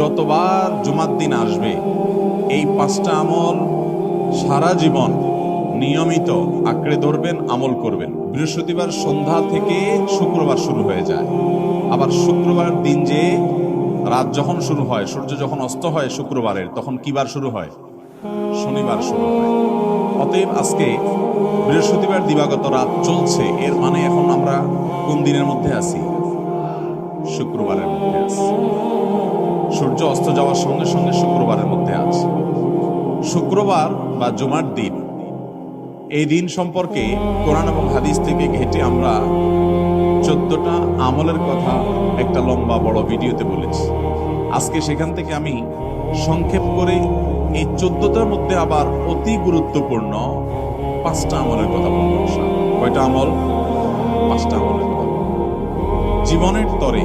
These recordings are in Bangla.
যতবার জুমার দিন আসবে, এই পাঁচটা আমল সারা জীবন নিয়মিত আঁকড়ে ধরবেন, আমল করবেন। বৃহস্পতিবার সন্ধ্যা থেকে শুক্রবার শুরু হয়ে যায়। আবার শুক্রবার দিন যে রাত যখন শুরু হয়, সূর্য যখন অস্ত হয় শুক্রবারের, তখন কিবার শুরু হয়? শনিবার শুরু হয়। অতএব আজকে বৃহস্পতিবার দিবাগত রাত চলছে। এর মানে এখন আমরা কোন দিনের মধ্যে আছি? শুক্রবারের মধ্যে আছি। সূর্য অস্ত যাওয়ার সঙ্গে সঙ্গে শুক্রবারের মধ্যে আছে। শুক্রবার বা জুমার দিন। এই দিন সম্পর্কে কোরআন এবং হাদিস থেকে ঘেটে আমরা চোদ্দটা আমলের কথা একটা লম্বা বড় ভিডিওতে বলেছি। আজকে সেখান থেকে আমি সংক্ষেপ করে এই চোদ্দটার মধ্যে আবার অতি গুরুত্বপূর্ণ পাঁচটা আমলের কথা বলব কয়টা আমল? পাঁচটা আমলের কথা। জীবনের তরে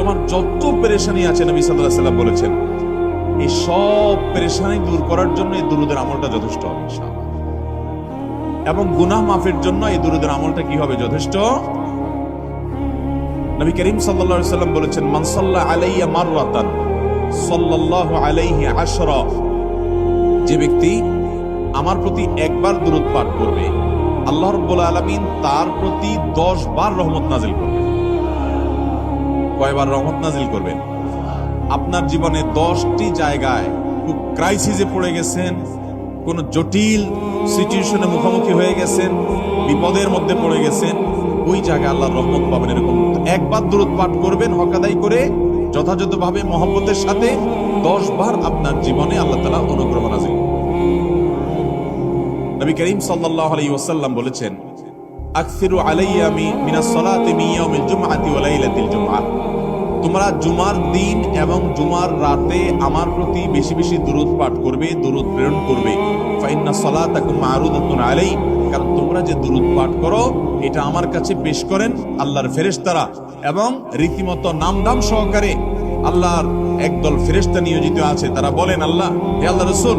তোমার যত পেরেশানি আছে নবী সাল্লাহ সাল্লাম বলেছেন, এই সব পেরেশানি দূর করার জন্য এই দুরুদের আমলটা যথেষ্ট হবে এবং গুনাহ মাফের জন্য এই দুরুদের আমলটা কি হবে যথেষ্ট? নবী করিম সাল্লাল্লাহু সাল্লাম বলেছেন, মান সাল্লা আলাইয়া মাররাতান, সাল্লাল্লাহু আলাইহি আশরা। যে ব্যক্তি আমার প্রতি একবার দূরত পাঠ করবে, আল্লাহ রব্বুল আলমিন তার প্রতি দশ বার রহমত নাজিল করবেন কয়বার রহমত নাজিল করবেন আপনার জীবনে দশটি জায়গায় খুব ক্রাইসিসে পড়ে গেছেন, কোন জটিল সিচুয়েশনে মুখোমুখি হয়ে গেছেন, বিপদের মধ্যে পড়ে গেছেন, ওই জায়গায় আল্লাহর রহমত পাবেন এরকম একবার দূরত পাঠ করবেন হকাদাই করে যথাযথভাবে মহব্বতের সাথে দশ বার আপনার জীবনে আল্লাহ তালা অনুগ্রহ নাজিল। নবী করিম সাল্লাল্লাহু আলাইহি ওয়াসাল্লাম বলেছেন আকসিরু আলাইয়া মি মিনাস সালাতি মিন ইয়াউমিল জুমআতি ওয়া লাইলাতিল জুমআহ তোমরা জুমার দিন এবং জুমার রাতে আমার প্রতি বেশি বেশি দুরূদ পাঠ করবে, দুরূদ প্রেরণ করবে। ফাইন্না সালাতাকুম মারুদাতুন আলাই কারণ তোমরা যে দুরূদ পাঠ করো, এটা আমার কাছে পেশ করেন আল্লাহর ফেরেশতারা এবং রীতিমতো নামদাম সহকারে আল্লাহর একদল ফেরেশতা নিয়োজিত আছে। তারা বলেন, আল্লাহ, হে আল্লাহ রসুল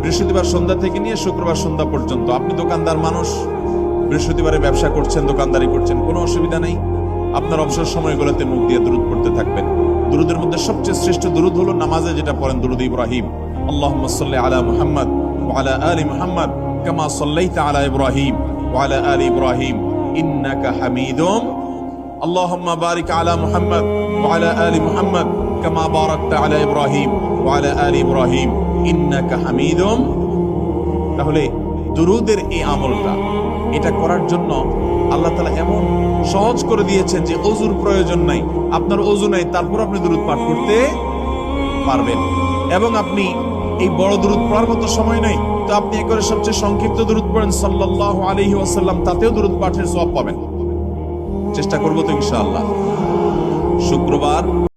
বৃহস্পতিবার সন্ধ্যা থেকে নিয়ে শুক্রবার সন্ধ্যা পর্যন্ত। আপনি দোকানদার মানুষ, বৃহস্পতিবারে ব্যবসা করছেন, দোকানদারি করছেন, কোনো অসুবিধা নেই। আপনার অবসর সময়গুলোতে মুখ দিয়ে দুরুদ পড়তে থাকবেন। দুরুদের মধ্যে সবচেয়ে শ্রেষ্ঠ দুরুদ হলো নামাজে যেটা পড়েন দুরুদ ইব্রাহিম। আল্লাহ সাল্লি আলা মুহাম্মদ ওয়ালা আলি মুহাম্মদ কামা সাল্লাইতা আলা ইব্রাহিম ওয়ালা আলি ইব্রাহিম। ইন্নাকা হামিদুম। আলা মুহাম্মদ ওয়া আলা আলি মুহাম্মদ কামা বারাকতা আলা ইব্রাহিম ওয়া আলা আলি ইব্রাহিম। তাহলে দুরুদের এই আমলটা, এটা করার জন্য আল্লাহ তালা এমন সহজ করে দিয়েছেন যে অজুর প্রয়োজন নাই। আপনার অজু নাই, তারপর আপনি দুরুদ পাঠ করতে পারবেন। এবং আপনি এই বড় দুরুদ পড়ার মতো সময় নেই, তো আপনি একবারে সবচেয়ে সংক্ষিপ্ত দুরুদ পড়েন, সাল্লাল্লাহু আলাইহি ওয়াসাল্লাম, তাতেও দুরুদ পাঠের সওয়াব পাবেন। চেষ্টা করব তো ইনশাআল্লাহ। শুক্রবার